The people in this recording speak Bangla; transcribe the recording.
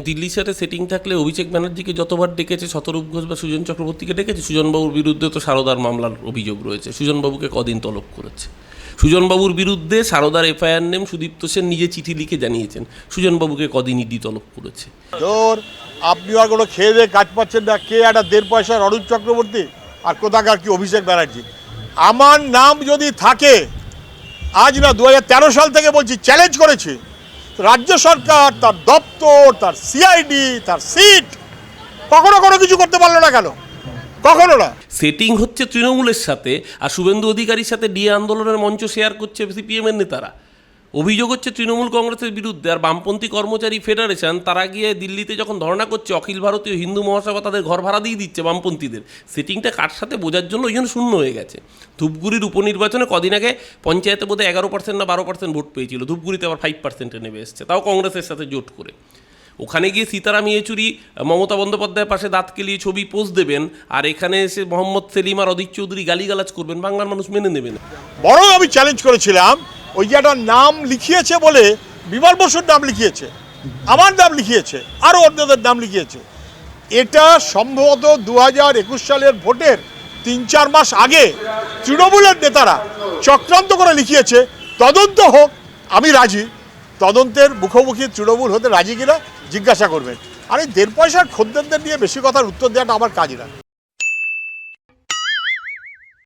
দিল্লির সাথে সেটিং থাকলে অভিষেক ব্যানার্জিকে যতবার ডেকেছে শতরূপ ঘোষ বা সুজন চক্রবর্তীকে ডেকেছে, সুজনবাবুর বিরুদ্ধে তো সারদার মামলার অভিযোগ রয়েছে। সুজনবাবুকে কদিন তলব করেছে। সুজনবাবুর বিরুদ্ধে সারদার এফআইআর নেম সুদীপ্ত সেন নিজে চিঠি লিখে জানিয়েছেন। সুজনবাবুকে কদিন ইডি তলব করেছে। তোর আপনি আর কোনো খেয়ে দিয়ে কাজ পাচ্ছেন না। কে একটা দেড় পয়সার অরুণ চক্রবর্তী আর কোথাকার কি অভিষেক ব্যানার্জি? আমার নাম যদি থাকে, আজ না দু হাজার তেরো সাল থেকে বলছি চ্যালেঞ্জ করেছি। রাজ্য সরকার, তার দপ্তর, তার সিআইডি তার সিট কখনো কোনো কিছু করতে পারল না কেন? কখনো না। সেটিং হচ্ছে তৃণমূলের সাথে আর শুভেন্দু অধিকারীর সাথে ডিএ আন্দোলনের মঞ্চ শেয়ার করছে সিপিএমের নেতারা। অভিযোগ হচ্ছে তৃণমূল কংগ্রেসের বিরুদ্ধে আর বামপন্থী কর্মচারী ফেডারেশন তারা গিয়ে দিল্লিতে যখন ধর্ণা করছে, অখিল ভারতীয় হিন্দু মহাসভা তাদের ঘর ভাড়া দিয়ে দিচ্ছে বামপন্থীদের। সেটিংটা কার সাথে বোঝার জন্য ওই জন্য শূন্য হয়ে গেছে। ধূপগুড়ির উপনির্বাচনে কদিন আগে পঞ্চায়েতে বোধহয় এগারো পার্সেন্ট না বারো পার্সেন্ট ভোট পেয়েছিল। ধূপগুড়িতে আবার ফাইভ পার্সেন্টে নেমে এসছে। তাও কংগ্রেসের সাথে জোট করে। ওখানে গিয়ে সীতারাম ইয়েচুরি, মমতা বন্দ্যোপাধ্যায়ের পাশে দাঁত কেলিয়ে ছবি পোস্ট দেবেন আর এখানে এসে মোহাম্মদ সেলিম আর অদিত চৌধুরী গালিগালাজ করবেন। বাংলার মানুষ মেনে নেবেন বরং আমি চ্যালেঞ্জ করেছিলাম ওই একটা নাম লিখিয়েছে বলে বিমান বসুর নাম লিখিয়েছে, আমার নাম লিখিয়েছে, আরও অন্যদের নাম লিখিয়েছে। এটা সম্ভবত দু হাজার একুশ সালের ভোটের তিন চার মাস আগে তৃণমূলের নেতারা চক্রান্ত করে লিখিয়েছে, তদন্ত হোক, আমি রাজি। তদন্তের মুখোমুখি তৃণমূল হতে রাজি কিনা জিজ্ঞাসা করবেন। আর এই দেড় পয়সার খদ্দেরদের নিয়ে বেশি কথার উত্তর দেওয়াটা আমার কাজ না।